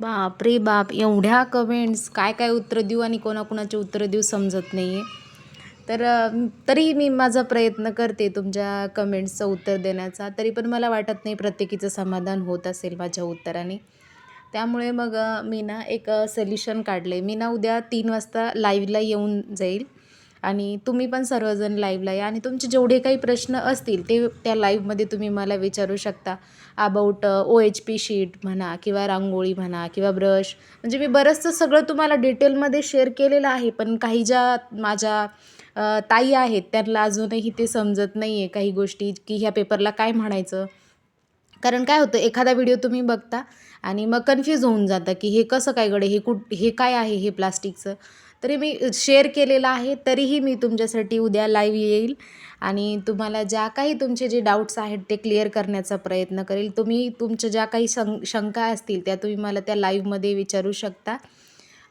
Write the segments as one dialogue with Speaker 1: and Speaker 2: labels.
Speaker 1: बापरे बाप एवढ्या कमेंट्स काय काय उत्तर देऊ आणि कोणाकोणाचे उत्तरं देऊ समजत नाही आहे तर तरी मी माझा प्रयत्न करते तुमच्या कमेंट्सचं उत्तर देण्याचा. तरी पण मला वाटत नाही प्रत्येकीचं समाधान होत असेल माझ्या उत्तराने. त्यामुळे मग मी ना एक सल्युशन काढलं आहे मी ना उद्या तीन वाजता लाईव्हला येऊन जाईल. आणि तुम्ही पण सर्वजण लाईव्हला या. आणि तुमचे जेवढे काही प्रश्न असतील ते त्या लाईव्हमध्ये तुम्ही मला विचारू शकता. About O H P sheet म्हणा किंवा रांगोळी म्हणा किंवा ब्रश म्हणजे मी बरंचसं सगळं तुम्हाला डिटेलमध्ये शेअर केलेलं आहे पण काही ज्या माझ्या ताई आहेत त्यांना अजूनही ते समजत नाही आहे काही गोष्टी की ह्या पेपरला काय म्हणायचं. कारण काय होतं एखादा व्हिडिओ तुम्ही बघता आणि मग कन्फ्यूज होऊन जाता की हे कसं काय गडे हे कुठ हे काय आहे हे प्लास्टिकचं तरी मी शेअर केलेला आहे तरीही मी तुमच्यासाठी उद्या लाईव्ह येईल. आणि तुम्हाला ज्या काही तुमचे जे डाऊट्स आहेत ते क्लिअर करण्याचा प्रयत्न करेल. तुम्ही तुमच्या ज्या काही शं शंका असतील त्या तुम्ही मला त्या लाईव्हमध्ये विचारू शकता.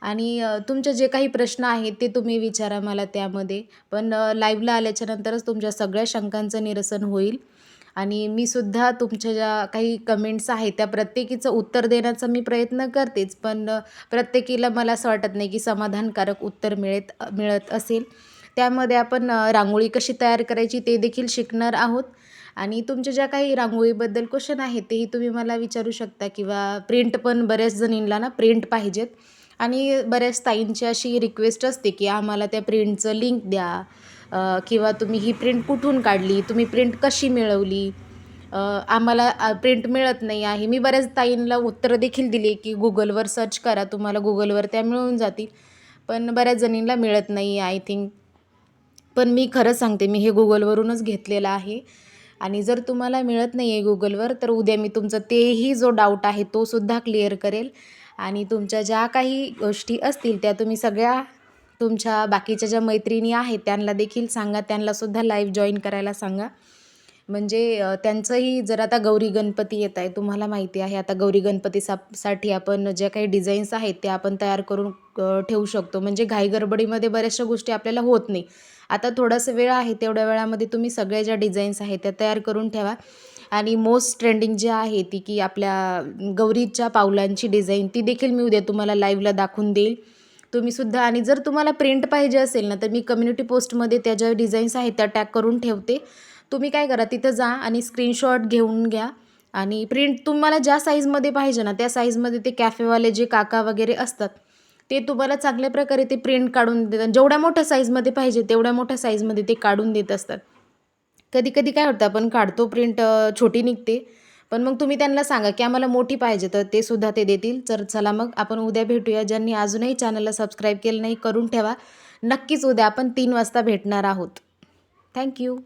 Speaker 1: आणि तुमचे जे काही प्रश्न आहेत ते तुम्ही विचारा मला त्यामध्ये. पण लाईव्हला आल्याच्यानंतरच तुमच्या सगळ्या शंकांचं निरसन होईल. आणि मी सुद्धा तुमच्या ज्या काही कमेंट्स आहेत त्या प्रत्येकीचं उत्तर देण्याचा मी प्रयत्न करतेच. पण प्रत्येकीला मला असं वाटत नाही की समाधानकारक उत्तर मिळत मिळत असेल. त्यामध्ये आपण रांगोळी कशी तयार करायची ते देखील शिकणार आहोत. आणि तुमच्या ज्या काही रांगोळीबद्दल क्वेश्चन आहेत तेही तुम्ही मला विचारू शकता किंवा प्रिंट पण बऱ्याच जणींना ना प्रिंट पाहिजेत. आणि बऱ्याच ताईंची अशी रिक्वेस्ट असते की आम्हाला त्या प्रिंटचं लिंक द्या. किंवा तुम्ही ही प्रिंट कुठून काढली? तुम्ही प्रिंट कशी मिळवली? आम्हाला प्रिंट मिळत नाही आहे. मी बऱ्याच ताईंना उत्तरं देखील दिली की गुगलवर सर्च करा. तुम्हाला गुगलवर त्या मिळून जातील. पण बऱ्याच जणींना मिळत नाही आहे आय थिंक पण मी खरं सांगते मी हे गुगलवरूनच घेतलेलं आहे. आणि जर तुम्हाला मिळत नाही आहे गुगलवर तर उद्या मी तुमचं तेही जो डाऊट आहे तो सुद्धा क्लिअर करेल. आणि तुमच्या ज्या काही गोष्टी असतील त्या तुम्ही सगळ्या तुमच्या बाकीच्या ज्या मैत्रिणी आहेत त्यांना देखील सांगा. त्यांनासुद्धा लाईव्ह जॉईन करायला सांगा. म्हणजे त्यांचंही जर आता गौरी गणपती येत आहे तुम्हाला माहिती आहे आता गौरी गणपती सा साठी आपण ज्या काही डिझाईन्स आहेत त्या आपण तयार करून ठेवू शकतो. म्हणजे घाईगडबडीमध्ये बऱ्याचशा गोष्टी आपल्याला होत नाही. आता थोडासा वेळ आहे तेवढ्या वेळामध्ये तुम्ही सगळ्या ज्या डिझाईन्स आहेत त्या तयार करून ठेवा. आणि मोस्ट ट्रेंडिंग जी आहे ती की आपल्या गौरीच्या पावलांची डिझाईन ती देखील मी उद्या तुम्हाला लाईव्हला दाखवून देईल. तुम्हीसुद्धा आणि जर तुम्हाला प्रिंट पाहिजे असेल ना तर मी कम्युनिटी पोस्टमध्ये त्या ज्या डिझाईन्स आहेत त्या टॅग करून ठेवते. तुम्ही काय करा तिथं जा आणि स्क्रीनशॉट घेऊन घ्या. आणि प्रिंट तुम्हाला ज्या साईजमध्ये पाहिजे ना त्या साईजमध्ये ते कॅफेवाले जे काका वगैरे असतात ते तुम्हाला चांगल्या प्रकारे ते प्रिंट काढून देतात. जेवढ्या मोठ्या साईजमध्ये पाहिजे तेवढ्या मोठ्या साईजमध्ये ते काढून देत असतात. कधी कधी काय होतं आपण काढतो प्रिंट छोटी निघते. पण मग तुम्ही त्यांना सांगा की आम्हाला मोठी पाहिजे तर ते सुद्धा ते देतील. तर चला मग आपण उद्या भेटूया. ज्यांनी अजूनही चॅनलला सबस्क्राईब केलं नाही करून ठेवा. नक्कीच उद्या आपण तीन वाजता भेटणार आहोत. थँक्यू